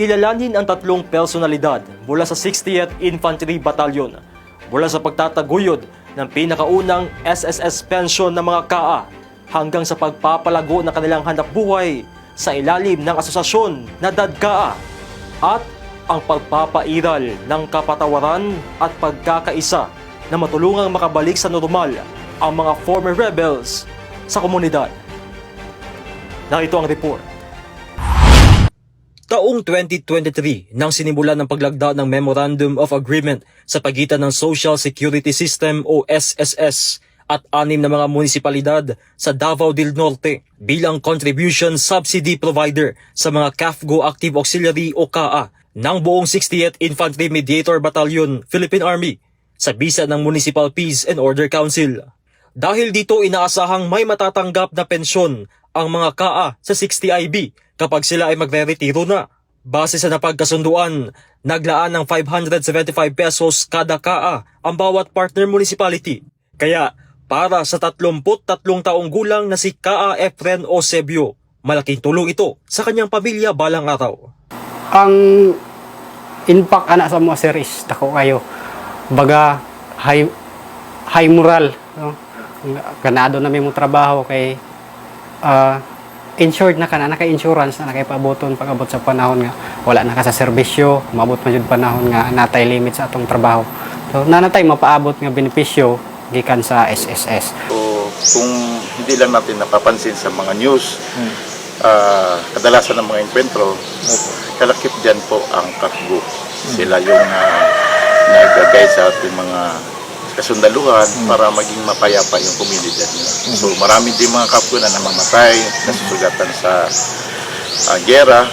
Kilalanin ang tatlong personalidad mula sa 60th Infantry Battalion mula sa pagtataguyod ng pinakaunang SSS pension ng mga KA hanggang sa pagpapalago ng kanilang hanap buhay sa ilalim ng asosasyon na DADKA at ang pagpapairal ng kapatawaran at pagkakaisa na matulungang makabalik sa normal ang mga former rebels sa komunidad. Narito ang report. Taong 2023 nang sinimulan ng paglagda ng Memorandum of Agreement sa pagitan ng Social Security System o SSS at anim na mga munisipalidad sa Davao del Norte bilang contribution subsidy provider sa mga CAFGO Active Auxiliary o CAA ng buong 60th Infantry Mediator Battalion, Philippine Army sa bisa ng Municipal Peace and Order Council. Dahil dito inaasahang may matatanggap na pensyon ang mga KA sa 60IB kapag sila ay magre-retiro na. Base sa napagkasunduan, naglaan ng 575 pesos kada KA ang bawat partner municipality. Kaya para sa 33 taong gulang na si KA Efren Osebio, malaking tulong ito sa kanyang pamilya balang araw. ang impact anak sa mga sir is dako kayo baga high high moral no? ganado na may mong trabaho kay ah, insured na ka na naka-insurance na nakaipaboton pag abot sa panahon nga wala na ka sa serbisyo mabot man jud panahon nga natay limit sa atong trabaho. So nanatay mapaabot nga benepisyo gikan sa SSS So, kung hindi lang natin napapansin sa mga news, ah, kadalasan ng mga enkwentro, kalakip dyan po ang kakgo. Sila yung uh, nagagay sa ating mga kasundaluhan para maging mapayapa yung komunidad nila. So marami din mga kapwa na namamatay, nasusugatan sa ah, gera.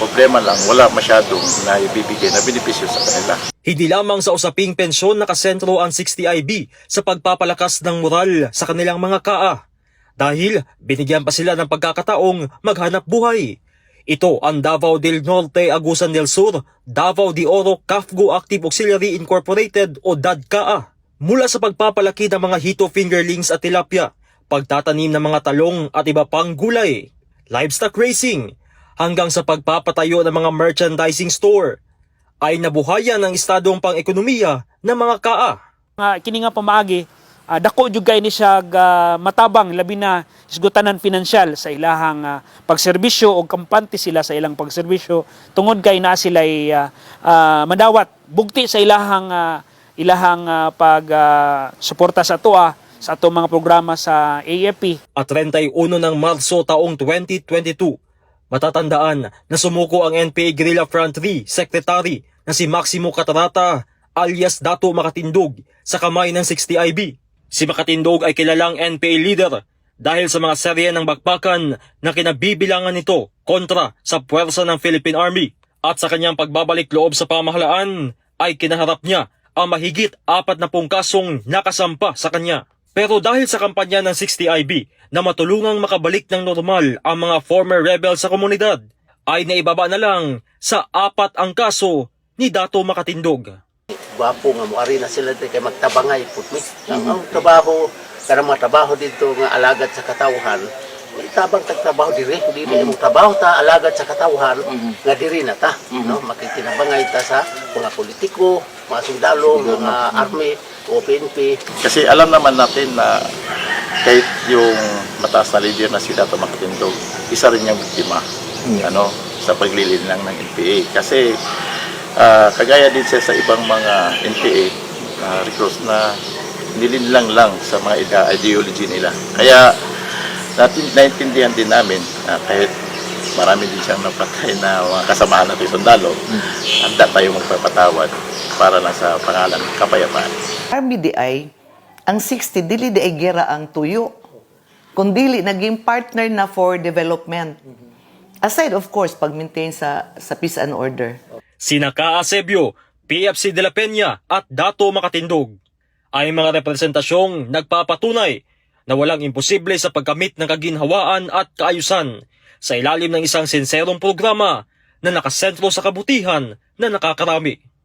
Problema lang, wala masyadong naibibigay na benepisyo sa kanila. Hindi lamang sa usaping pensyon nakasentro ang 60IB sa pagpapalakas ng moral sa kanilang mga kaa. Dahil binigyan pa sila ng pagkakataong maghanap buhay. Ito ang Davao del Norte Agusan del Sur, Davao de Oro Cafgo Active Auxiliary Incorporated o DADKA. Mula sa pagpapalaki ng mga hito fingerlings at tilapia, pagtatanim ng mga talong at iba pang gulay, livestock racing, hanggang sa pagpapatayo ng mga merchandising store, ay nabuhayan ang estadong pang-ekonomiya ng mga kaa. nga kini nga ah, dako jud kay ni siya ga matabang labi na isgutanan pinansyal sa ilahang ah, pagserbisyo o kampante sila sa ilang pagserbisyo tungod kay na sila madawat bugti sa ilahang ah, ilahang ah, pag ah, sa atoa sa ato mga programa sa AFP At 31 ng Marso taong 2022, matatandaan na sumuko ang NPA Guerrilla Front 3 Secretary na si Maximo Catarata alias Dato Makatindog sa kamay ng 60IB. Si Makatindog ay kilalang NPA leader dahil sa mga serye ng bakbakan na kinabibilangan nito kontra sa puwersa ng Philippine Army at sa kanyang pagbabalik loob sa pamahalaan ay kinaharap niya ang mahigit apat na pong kasong nakasampa sa kanya. Pero dahil sa kampanya ng 60IB na matulungang makabalik ng normal ang mga former rebels sa komunidad, ay naibaba na lang sa apat ang kaso ni Dato Makatindog. Gwapo nga muari na sila di kay magtabangay putmi. Ang trabaho kanang mga trabaho dito nga alagad sa katawhan. Itabang tag trabaho diri, dili mm trabaho ta alagad sa katawhan nga diri na ta, no? Makikinabangay ta sa mga politiko, mga sundalo, mga army, o PNP, Kasi alam naman natin na kahit yung mataas na leader na si Dato Makatindog, isa rin yung biktima ano, sa paglilinlang ng NPA. Kasi ah, kagaya din siya sa ibang mga NPA na recruits na nilinlang lang sa mga ide- ideology nila. Kaya natin naintindihan din namin na kahit marami din siyang napatay na mga kasamahan natin sundalo, handa tayo magpapatawad para lang sa pangalan ng kapayapaan. RBDI, ang 60 dili di ay gera ang tuyo. Kundili naging partner na for development. Aside of course pag-maintain sa sa peace and order. Sina Ka Asebio, PFC de la Peña at Dato Makatindog ay mga representasyong nagpapatunay na walang imposible sa pagkamit ng kaginhawaan at kaayusan sa ilalim ng isang sinserong programa na nakasentro sa kabutihan na nakakarami.